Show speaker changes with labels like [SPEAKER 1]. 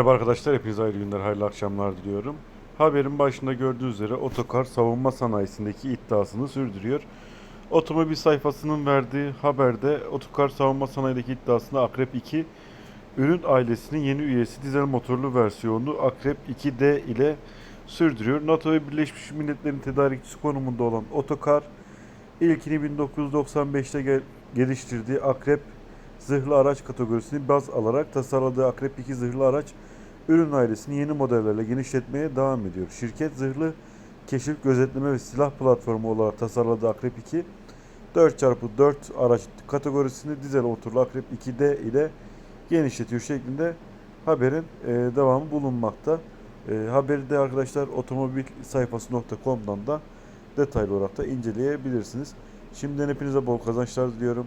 [SPEAKER 1] Merhaba arkadaşlar, hepinize hayırlı günler, hayırlı akşamlar diliyorum. Haberin başında gördüğünüz üzere otokar savunma sanayisindeki iddiasını sürdürüyor. Otomobil sayfasının verdiği haberde otokar savunma sanayindeki iddiasında Akrep 2 ürün ailesinin yeni üyesi dizel motorlu versiyonu Akrep 2D ile sürdürüyor. NATO ve Birleşmiş Milletler'in tedarikçisi konumunda olan otokar ilkini 1995'te gel- geliştirdiği Akrep zırhlı araç kategorisini baz alarak tasarladığı Akrep 2 zırhlı araç ürün ailesini yeni modellerle genişletmeye devam ediyor. Şirket zırhlı keşif, gözetleme ve silah platformu olarak tasarladığı Akrep 2 4x4 araç kategorisini dizel motorlu Akrep 2D ile genişletiyor şeklinde haberin e, devamı bulunmakta. E, haberi de arkadaşlar otomobil sayfası.com'dan da detaylı olarak da inceleyebilirsiniz. Şimdiden hepinize bol kazançlar diliyorum.